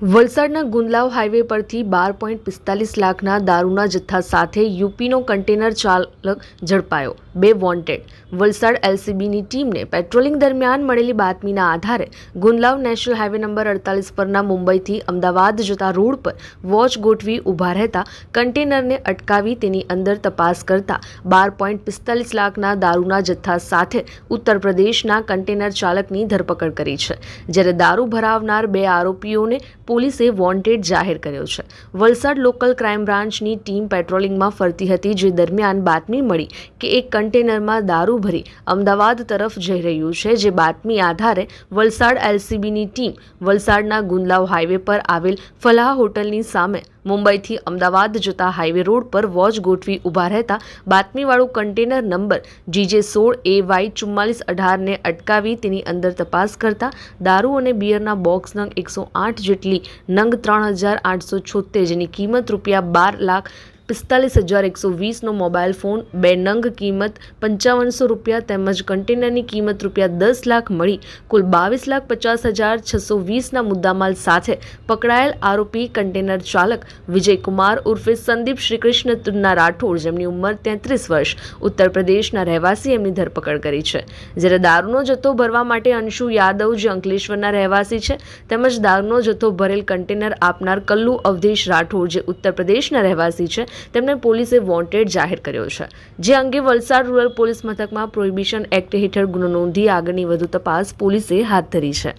વલસાડના ગુંદલાવ હાઈવે પરથી બાર પોઈન્ટ પિસ્તાલીસ લાખના દારૂના જથ્થા સાથે યુપીનો કન્ટેનર ચાલક ઝડપાયો. બે વોન્ટેડ. વલસાડ એલસીબીની ટીમને પેટ્રોલિંગ દરમિયાન મળેલી બાતમીના આધારે ગુંદલાવ નેશનલ હાઈવે નંબર અડતાલીસ પરના મુંબઈથી અમદાવાદ જતા રોડ પર વોચ ગોઠવી ઊભા રહેતા કન્ટેનરને અટકાવી તેની અંદર તપાસ કરતા બાર પોઈન્ટ પિસ્તાલીસ લાખના દારૂના જથ્થા સાથે ઉત્તર પ્રદેશના કન્ટેનર ચાલકની ધરપકડ કરી છે. જ્યારે દારૂ ભરાવનાર બે આરોપીઓને પોલીસે વોન્ટેડ જાહેર કર્યો છે. વલસાડ લોકલ ક્રાઇમ બ્રાન્ચની ટીમ પેટ્રોલિંગમાં ફરતી હતી, જે દરમિયાન બાતમી મળી કે એક કન્ટેનરમાં દારૂ ભરી અમદાવાદ તરફ જઈ રહ્યું છે, જે બાતમી આધારે વલસાડ એલસીબીની ટીમ વલસાડના ગુંદલાવ હાઈવે પર આવેલ ફલાહ હોટલની સામે મુંબઈથી અમદાવાદ જતા હાઈવે રોડ પર વોચ ગોઠવી ઊભા રહેતા બાતમીવાળું કન્ટેનર નંબર જીજે સોળ એ વાય ચુમ્માલીસ અઢારને અટકાવી તેની અંદર તપાસ કરતા દારૂ અને બિયરના બોક્સ નંગ એકસો આઠ જેટલી નંગ ત્રણ હજાર આઠસો છોતેર જેની કિંમત રૂપિયા બાર લાખ પિસ્તાલીસ હજાર એકસો વીસનો મોબાઈલ ફોન, બે નંગ કિંમત, પંચાવનસો રૂપિયા તેમજ કન્ટેનરની કિંમત રૂપિયા દસ લાખ મળી. કુલ બાવીસ લાખ પચાસ હજાર છસો વીસના મુદ્દામાલ સાથે પકડાયેલ આરોપી કન્ટેનર ચાલક વિજયકુમાર ઉર્ફે સંદીપ શ્રીકૃષ્ણના રાઠોડ, જેમની ઉંમર તેત્રીસ વર્ષ. ઉત્તર પ્રદેશના રહેવાસી એમની ધરપકડ કરી છે. જ્યારે દારૂનો જથ્થો ભરવા માટે અંશુ યાદવ, જે અંકલેશ્વરના રહેવાસી છે, તેમજ દારૂનો જથ્થો ભરેલ કન્ટેનર આપનાર કલ્લુ અવધેશ રાઠોડ, જે ઉત્તર પ્રદેશના રહેવાસી છે તેમને પોલીસે વોન્ટેડ જાહેર કર્યો છે. જે અંગે વલસાડ રૂરલ પોલીસ મથકમાં પ્રોહિબિશન એક્ટ હેઠળ ગુનો નોંધી આગળની વધુ તપાસ પોલીસે હાથ ધરી છે.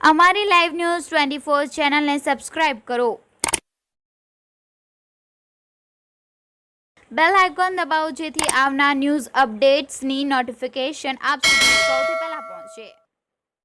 અમારી લાઈવ ન્યૂઝ ટ્વેન્ટી ફોર ચેનલને સબસ્ક્રાઇબ કરો. બેલ આઇકોન દબાવો જેથી આવનાર ન્યૂઝ અપડેટ્સની નોટિફિકેશન આપ સુધી સૌથી પહેલા પહોંચે.